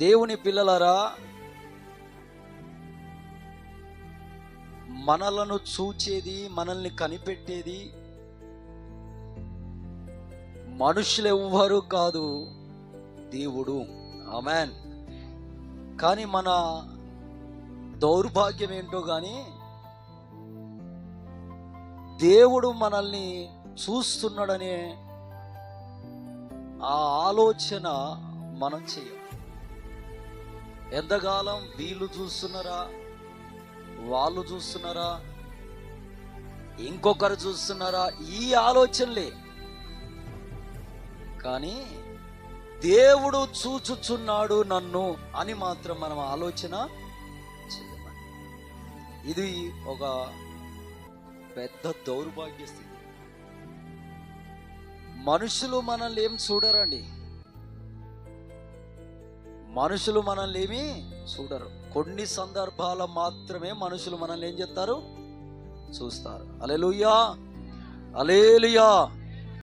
దేవుని పిల్లలరా మనలను చూచేది మనల్ని కనిపెట్టేది మనుషులెవ్వరు కాదు దేవుడు. ఆమెన్. కానీ మన దౌర్భాగ్యం ఏంటో కానీ దేవుడు మనల్ని చూస్తున్నాడనే ఆ ఆలోచన మనం చేయాలి. ఎంతకాలం వీళ్ళు చూస్తున్నారా? వాళ్ళు చూస్తున్నారా? ఇంకొకరు చూస్తున్నారా? ఈ ఆలోచనలే. కానీ దేవుడు చూచుచున్నాడు నన్ను అని మాత్రం మనం ఆలోచన చేయమని ఇది ఒక పెద్ద దౌర్భాగ్య స్థితి మనుషులు మనల్ని ఏం చూడరండి? మనుషులు మనల్ని ఏమి చూడరు. కొన్ని సందర్భాల మాత్రమే మనుషులు మనల్ని ఏం చేస్తారు? చూస్తారు. Hallelujah alleluia